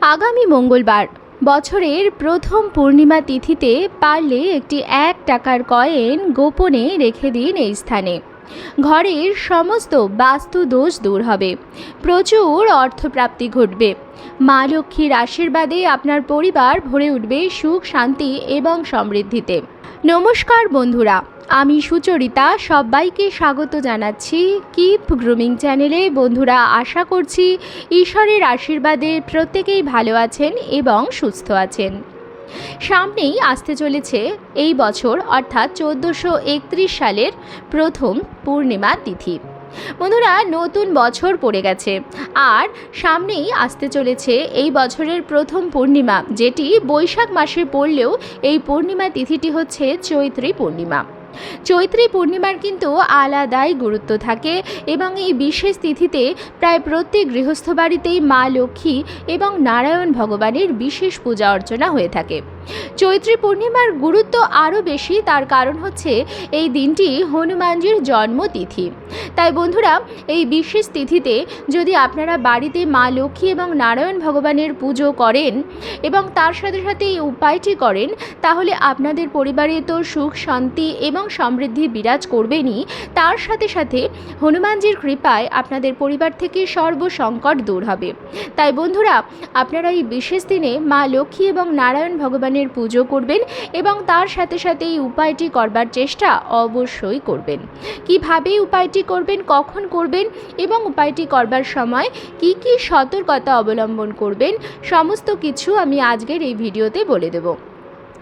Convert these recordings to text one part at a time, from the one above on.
আগামী মঙ্গলবার। বছরের প্রথম পূর্ণিমা তিথিতে পারলে একটি এক টাকার কয়েন গোপনে রেখে দিন এই স্থানে। ঘরের সমস্ত বাস্তু দোষ দূর হবে। প্রচুর অর্থপ্রাপ্তি ঘটবে। মা লক্ষ্মীর আশীর্বাদে আপনার পরিবার ভরে উঠবে সুখ, শান্তি এবং সমৃদ্ধিতে। নমস্কার বন্ধুরা, আমি সুচরিতা, সবাইকে স্বাগত জানাচ্ছি কিপ গ্রুমিং চ্যানেলে। বন্ধুরা, আশা করছি ঈশ্বরের আশীর্বাদে প্রত্যেকেই ভালো আছেন এবং সুস্থ আছেন। সামনেই আসতে চলেছে এই বছর, অর্থাৎ চোদ্দোশো সালের প্রথম পূর্ণিমা তিথি। বন্ধুরা, নতুন বছর পড়ে গেছে। আর সামনেই আসতে চলেছে এই বছরের প্রথম পূর্ণিমা, যেটি বৈশাখ মাসে পড়লেও এই পূর্ণিমা তিথিটি হচ্ছে চৈত্রী পূর্ণিমা। চৈত্রী পূর্ণিমার কিন্তু আলাদাই গুরুত্ব থাকে এবং এই বিশেষ তিথিতে প্রায় প্রত্যেক গৃহস্থ বাড়িতেই মা লক্ষ্মী এবং নারায়ণ ভগবানের বিশেষ পূজা অর্চনা হয়ে থাকে। চৈত্রী পূর্ণিমার গুরুত্ব আরও বেশি, তার কারণ হচ্ছে এই দিনটি হনুমানজির জন্মতিথি। তাই বন্ধুরা, এই বিশেষ তিথিতে যদি আপনারা বাড়িতে মা লক্ষ্মী এবং নারায়ণ ভগবানের পুজো করেন এবং তার সাথে সাথে এই উপায়টি করেন, তাহলে আপনাদের পরিবারে তো সুখ, শান্তি এবং সমৃদ্ধি বিরাজ করবেনই। তার সাথে সাথে হনুমানজির কৃপায় আপনাদের পরিবার থেকে সর্বসংকট দূর হবে। তাই বন্ধুরা, আপনারা এই বিশেষ দিনে মা লক্ষ্মী এবং নারায়ণ ভগবানের পুজো করবেন এবং তার সাথে সাথে এই উপায়টি করবার চেষ্টা অবশ্যই করবেন। কীভাবে উপায়টি করবেন, কখন করবেন এবং উপায়টি করবার সময় কি কি সতর্কতা অবলম্বন করবেন, সমস্ত কিছু আমি আজকের এই ভিডিওতে বলে দেবো।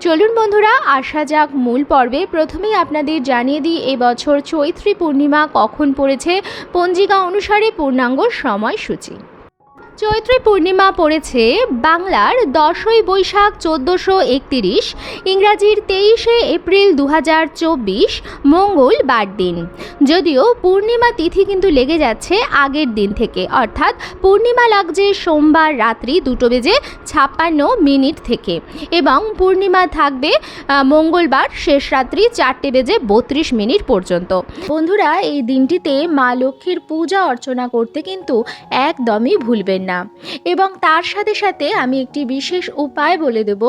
চলুন বন্ধুরা, আসা যাক মূল পর্বে। প্রথমেই আপনাদের জানিয়ে দিই এবছর চৈত্রী পূর্ণিমা কখন পড়েছে, পঞ্জিকা অনুসারে পূর্ণাঙ্গ সময়সূচি। চৈত্রী পূর্ণিমা পড়েছে বাংলার দশই বৈশাখ চোদ্দোশো একতিরিশ, ইংরাজির তেইশে এপ্রিল দু হাজার চব্বিশ মঙ্গলবার দিন যদিও পূর্ণিমা তিথি কিন্তু লেগে যাচ্ছে আগের দিন থেকে, অর্থাৎ পূর্ণিমা লাগছে সোমবার রাত্রি দুটো বেজে ছাপ্পান্ন মিনিট থেকে এবং পূর্ণিমা থাকবে মঙ্গলবার শেষ রাত্রি চারটে বেজে বত্রিশ মিনিট পর্যন্ত। বন্ধুরা, এই দিনটিতে মা লক্ষ্মীর পূজা অর্চনা করতে কিন্তু একদমই ভুলবেন না। এবং তার সাথে সাথে আমি একটি বিশেষ উপায় বলে দেব।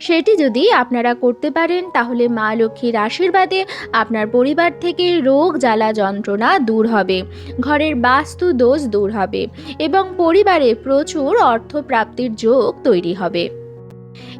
সেটি যদি আপনারা করতে পারেন, তাহলে মা লক্ষ্মীর আশীর্বাদে আপনার পরিবার থেকে রোগ, জ্বালা যন্ত্রণা দূর হবে। ঘরের বাস্তু দোষ দূর হবে। এবং পরিবারে প্রচুর অর্থপ্রাপ্তির যোগ তৈরি হবে।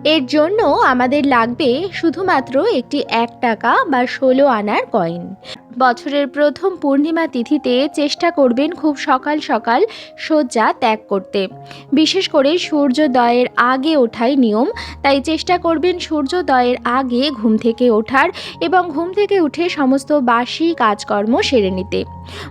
এর জন্য আমাদের লাগবে শুধুমাত্র একটি এক টাকা বা ষোলো আনার কয়েন। বছরের প্রথম পূর্ণিমা তিথিতে চেষ্টা করবেন খুব সকাল সকাল শয্যা ত্যাগ করতে। বিশেষ করে সূর্যোদয়ের আগে ওঠাই নিয়ম, তাই চেষ্টা করবেন সূর্যোদয়ের আগে ঘুম থেকে ওঠার এবং ঘুম থেকে উঠে সমস্ত বাসি কাজকর্ম সেরে নিতে।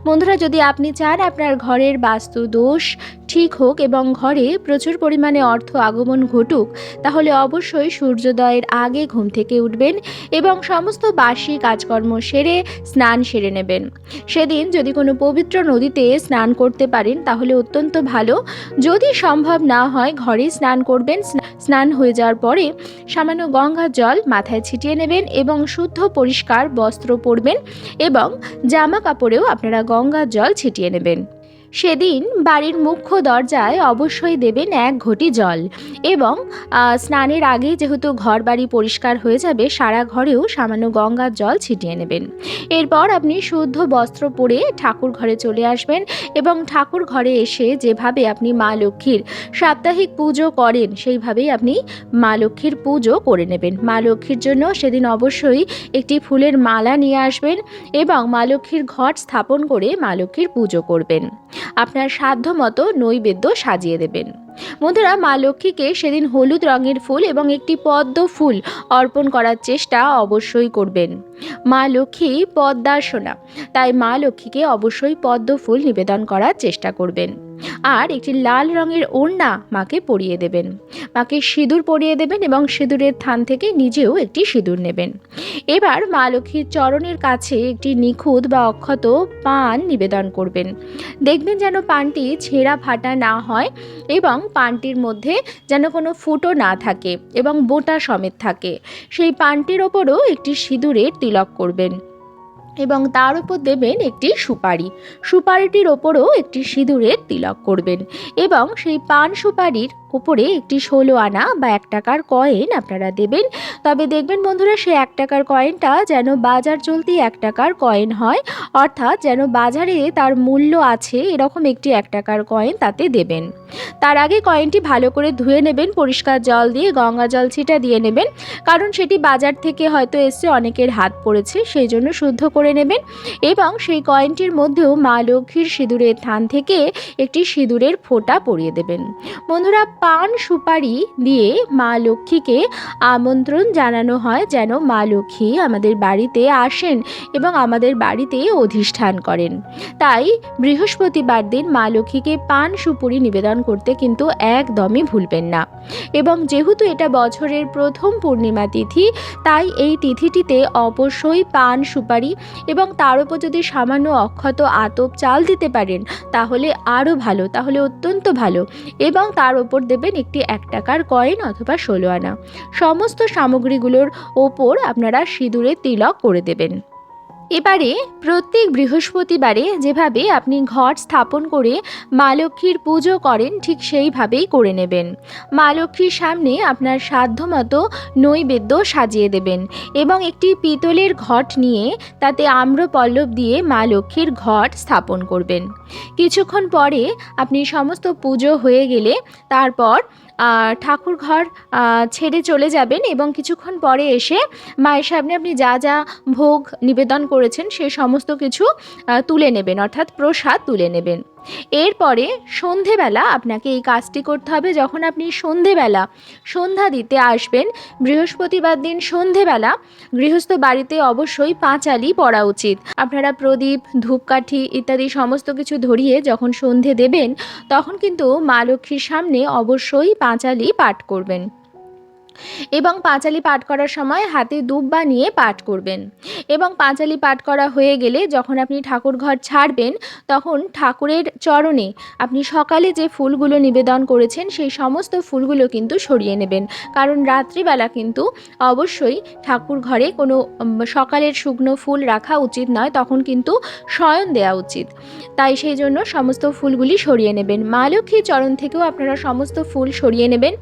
বন্ধুরা, যদি আপনি চান আপনার ঘরের বাস্তু দোষ ঠিক হোক এবং ঘরে প্রচুর পরিমাণে অর্থ আগমন ঘটুক, তাহলে অবশ্যই সূর্যোদয়ের আগে ঘুম থেকে উঠবেন এবং সমস্ত বাসি কাজকর্ম সেরে স্নান সেরে নেবেন। সেদিন যদি কোনো পবিত্র নদীতে স্নান করতে পারেন, তাহলে অত্যন্ত ভালো। যদি সম্ভব না হয়, ঘরে স্নান করবেন। স্নান হয়ে যাওয়ার পরে সামান্য গঙ্গার জল মাথায় ছিটিয়ে নেবেন এবং শুদ্ধ পরিষ্কার বস্ত্র পরবেন এবং জামা কাপড়েও আপনারা গঙ্গার জল ছিটিয়ে নেবেন। সেদিন বাড়ির মুখ্য দরজায় অবশ্যই দেবেন এক ঘটি জল এবং স্নানের আগে যেহেতু ঘর বাড়ি পরিষ্কার হয়ে যাবে, সারা ঘরেও সামান্য গঙ্গার জল ছিটিয়ে নেবেন। এরপর আপনি শুদ্ধ বস্ত্র পরে ঠাকুর ঘরে চলে আসবেন এবং ঠাকুর ঘরে এসে যেভাবে আপনি মা লক্ষ্মীর সাপ্তাহিক পুজো করেন, সেইভাবেই আপনি মা লক্ষ্মীর পুজো করে নেবেন। মা লক্ষ্মীর জন্য সেদিন অবশ্যই একটি ফুলের মালা নিয়ে আসবেন এবং মা লক্ষ্মীর ঘট স্থাপন করে মা লক্ষ্মীর পুজো করবেন। আপনার সাধ্য মতো নৈবেদ্য সাজিয়ে দেবেন। বন্ধুরা, মা লক্ষ্মীকে সেদিন হলুদ রঙের ফুল এবং একটি পদ্ম ফুল অর্পণ করার চেষ্টা অবশ্যই করবেন। মা লক্ষ্মী পদ্মার সোনা তাই মা লক্ষ্মীকে অবশ্যই পদ্ম ফুল নিবেদন করার চেষ্টা করবেন। আর একটি লাল রঙের ওড়না মাকে পরিয়ে দেবেন। মাকে সিঁদুর পরিয়ে দেবেন এবং সিঁদুরের থান থেকে নিজেও একটি সিঁদুর নেবেন। এবার মা লক্ষ্মীর চরণের কাছে একটি নিখুঁত বা অক্ষত পান নিবেদন করবেন। দেখবেন যেন পানটি ছেঁড়া ফাটা না হয় এবং পানটির মধ্যে যেন কোনো ফুটো না থাকে এবং বোটা সমেত থাকে। সেই পানটির ওপরও একটি সিঁদুরের তিলক করবেন। এবং তার উপর দেবেন একটি সুপারি। সুপারিটির ওপরও একটি সিঁদুরের তিলক করবেন এবং সেই পান সুপারির উপরে একটি ষোলো আনা বা এক টাকার কয়েন আপনারা দেবেন। তবে দেখবেন বন্ধুরা, সে এক টাকার কয়েনটা যেন বাজার চলতি এক টাকার কয়েন হয়, অর্থাৎ যেন বাজারে তার মূল্য আছে এরকম একটি এক টাকার কয়েন তাতে দেবেন। তার আগে কয়েনটি ভালো করে ধুয়ে নেবেন, পরিষ্কার জল দিয়ে, গঙ্গা জল ছিটা দিয়ে নেবেন, কারণ সেটি বাজার থেকে হয়তো এসে অনেকের হাত পড়েছে, সেই জন্য শুদ্ধ করে নেবেন এবং সেই কয়েনটির মধ্যেও মা লক্ষ্মীর সিঁদুরের থান থেকে একটি সিঁদুরের ফোঁটা পরিয়ে দেবেন। বন্ধুরা পান সুপারি দিয়ে মা লক্ষ্মীকে আমন্ত্রণ জানানো হয় যেন মা লক্ষ্মী আমাদের বাড়িতে আসেন এবং আমাদের বাড়িতে অধিষ্ঠান করেন। তাই বৃহস্পতিবার দিন মা লক্ষ্মীকে পান সুপুরি নিবেদন করতে কিন্তু একদমই ভুলবেন না। এবং যেহেতু এটা বছরের প্রথম পূর্ণিমা তিথি, তাই এই তিথিটিতে অবশ্যই পান সুপারি এবং তার উপর যদি সামান্য অক্ষত আতপ চাল দিতে পারেন, তাহলে আরও ভালো, তাহলে অত্যন্ত ভালো। এবং তার ওপর দেবেন একটি এক টাকার কয়েন অথবা ষোলো আনা। সমস্ত সামগ্রীগুলোর ওপর আপনারা সিঁদুরে তিলক করে দেবেন। এবারে প্রত্যেক বৃহস্পতিবারে যেভাবে আপনি ঘট স্থাপন করে মা লক্ষ্মীর পুজো করেন, ঠিক সেইভাবেই করে নেবেন। মা লক্ষ্মীর সামনে আপনার সাধ্যমতো নৈবেদ্য সাজিয়ে দেবেন এবং একটি পিতলের ঘট নিয়ে তাতে আম্রপল্লব দিয়ে মা লক্ষ্মীর ঘট স্থাপন করবেন। কিছুক্ষণ পরে আপনি সমস্ত পুজো হয়ে গেলে তারপর ঠাকুর ঘর ছেড়ে চলে যাবেন এবং কিছুক্ষণ পরে এসে মায়ের সামনে আপনি যা যা ভোগ নিবেদন করেছেন সেই সমস্ত কিছু তুলে নেবেন, অর্থাৎ প্রসাদ তুলে নেবেন। এরপরে সন্ধেবেলা আপনাকে এই কাজটি করতে হবে যখন আপনি সন্ধেবেলা সন্ধ্যা দিতে আসবেন, বৃহস্পতিবার দিন সন্ধেবেলা গৃহস্থ বাড়িতে অবশ্যই পাঁচালি পড়া উচিত। আপনারা প্রদীপ, ধূপকাঠি ইত্যাদি সমস্ত কিছু ধরিয়ে যখন সন্ধে দেবেন, তখন কিন্তু মা লক্ষ্মীর সামনে অবশ্যই পাঁচালি পাঠ করবেন। এবং পাঁচালি পাঠ করার সময় হাতে দুব্বা নিয়ে পাঠ করবেন। এবং পাঁচালি পাঠ করা হয়ে গেলে যখন আপনি ঠাকুর ঘর ছাড়বেন, তখন ঠাকুরের চরণে আপনি সকালে যে ফুলগুলো নিবেদন করেছেন, সেই সমস্ত ফুলগুলো কিন্তু সরিয়ে নেবেন। কারণ রাত্রিবেলা কিন্তু অবশ্যই ঠাকুর ঘরে কোনো সকালের শুকনো ফুল রাখা উচিত নয়, তখন কিন্তু শয়ন দেওয়া উচিত। তাই সেই জন্য সমস্ত ফুলগুলি সরিয়ে নেবেন। মা লক্ষ্মীর চরণ থেকেও আপনারা সমস্ত ফুল সরিয়ে নেবেন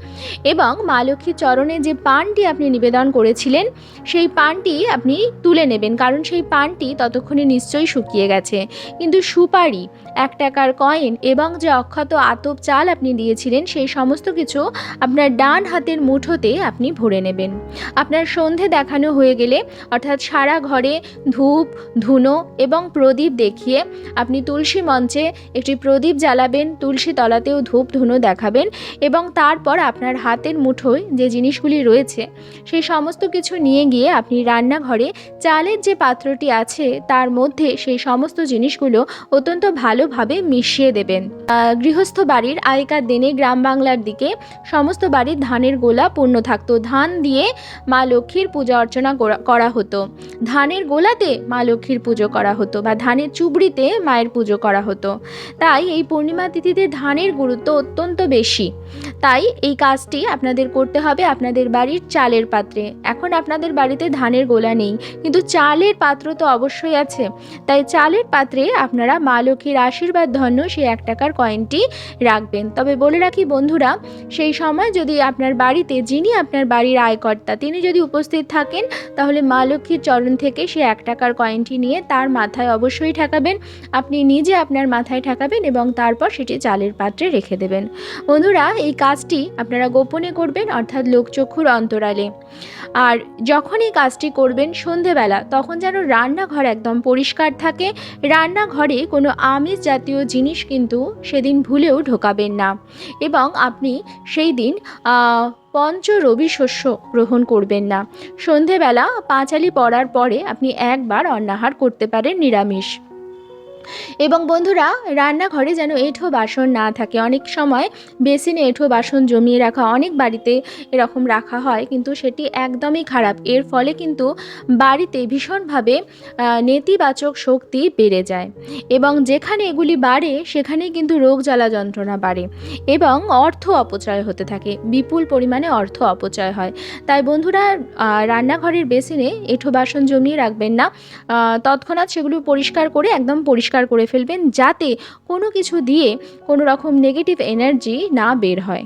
এবং মা লক্ষ্মীর চরণে যে পানটি আপনি নিবেদন করেছিলেন, সেই পানটি আপনি তুলে নেবেন। কারণ সেই পানটি ততক্ষণে নিশ্চয়ই শুকিয়ে গেছে। কিন্তু সুপারি, এক টাকার কয়েন এবং যে অক্ষত আতপ চাল আপনি দিয়েছিলেন, সেই সমস্ত কিছু আপনার ডান হাতের মুঠোতে আপনি ভরে নেবেন। আপনার সন্ধে দেখানো হয়ে গেলে, অর্থাৎ সারা ঘরে ধূপ, ধুনো এবং প্রদীপ দেখিয়ে আপনি তুলসী মঞ্চে একটি প্রদীপ জ্বালাবেন, তুলসী তলাতেও ধূপ, ধুনো দেখাবেন এবং তারপর আপনার হাতের মুঠোয় যে জিনিসগুলি রয়েছে, সেই সমস্ত কিছু নিয়ে গিয়ে আপনি রান্নাঘরে চালের যে পাত্রটি আছে, তার মধ্যে সেই সমস্ত জিনিসগুলো অত্যন্ত ভালোভাবে মিশিয়ে দেবেন। গৃহস্থ বাড়ির আগেকার দিনে গ্রাম বাংলার দিকে সমস্ত বাড়ির ধানের গোলা পূর্ণ থাকতো। ধান দিয়ে মা লক্ষ্মীর পূজা অর্চনা করা- হতো। ধানের গোলাতে মা লক্ষ্মীর পুজো করা হতো বা ধানের চুবড়িতে মায়ের পুজো করা হতো। তাই এই পূর্ণিমা তিথিতে ধানের গুরুত্ব অত্যন্ত বেশি। তাই এই কাজটি আপনাদের করতে হবে। আপনাদের বাড়ির চালের পাত্রে। এখন আপনাদের বাড়িতে ধানের গোলা নেই, কিন্তু চালের পাত্র তো অবশ্যই আছে। তাই চালের পাত্রে আপনারা মা লক্ষ্মীর আশীর্বাদ ধন্য সেই এক টাকার কয়েনটি রাখবেন। তবে বলে রাখি বন্ধুরা, সেই সময় যদি আপনার বাড়িতে যিনি আপনার বাড়ির আয়কর্তা, তিনি যদি উপস্থিত থাকেন, তাহলে মা লক্ষ্মীর চরণ থেকে সে এক টাকার কয়েনটি নিয়ে তার মাথায় অবশ্যই ঠেকাবেন। আপনি নিজে আপনার মাথায় ঠেকাবেন এবং তারপর সেটি চালের পাত্রে রেখে দেবেন। বন্ধুরা, এই কাজটি আপনারা গোপনে করবেন, অর্থাৎ লোকচক্ষুর অন্তরালে। আর যখন এই কাজটি করবেন সন্ধেবেলা, তখন যেন রান্নাঘর একদম পরিষ্কার থাকে। রান্নাঘরে কোনো আমিষ জাতীয় জিনিস কিন্তু সেদিন ভুলেও ঢোকাবেন না। এবং আপনি সেই দিন পঞ্চ রবি শস্য গ্রহণ করবেন না। সন্ধেবেলা পাঁচালি পড়ার পরে আপনি একবার অন্নাহার করতে পারেন নিরামিষ। এবং বন্ধুরা, রান্নাঘরে যেন এঁঠো বাসন না থাকে। অনেক সময় বেসিনে এঁঠো বাসন জমিয়ে রাখা অনেক বাড়িতে এরকম রাখা হয়, কিন্তু সেটি একদমই খারাপ। এর ফলে কিন্তু বাড়িতে ভীষণভাবে নেতিবাচক শক্তি বেড়ে যায় এবং যেখানে এগুলি বাড়ে, সেখানেই কিন্তু রোগ জ্বালা যন্ত্রণা বাড়ে এবং অর্থ অপচয় হতে থাকে। বিপুল পরিমাণে অর্থ অপচয় হয়। তাই বন্ধুরা রান্নাঘরের বেসিনে এঁঠো বাসন জমিয়ে রাখবেন না। তৎক্ষণাৎ সেগুলো পরিষ্কার করে একদম পরিষ্কার করে ফেলবেন যাতে কোনো কিছু দিয়ে কোনো রকম নেগেটিভ এনার্জি না বের হয়।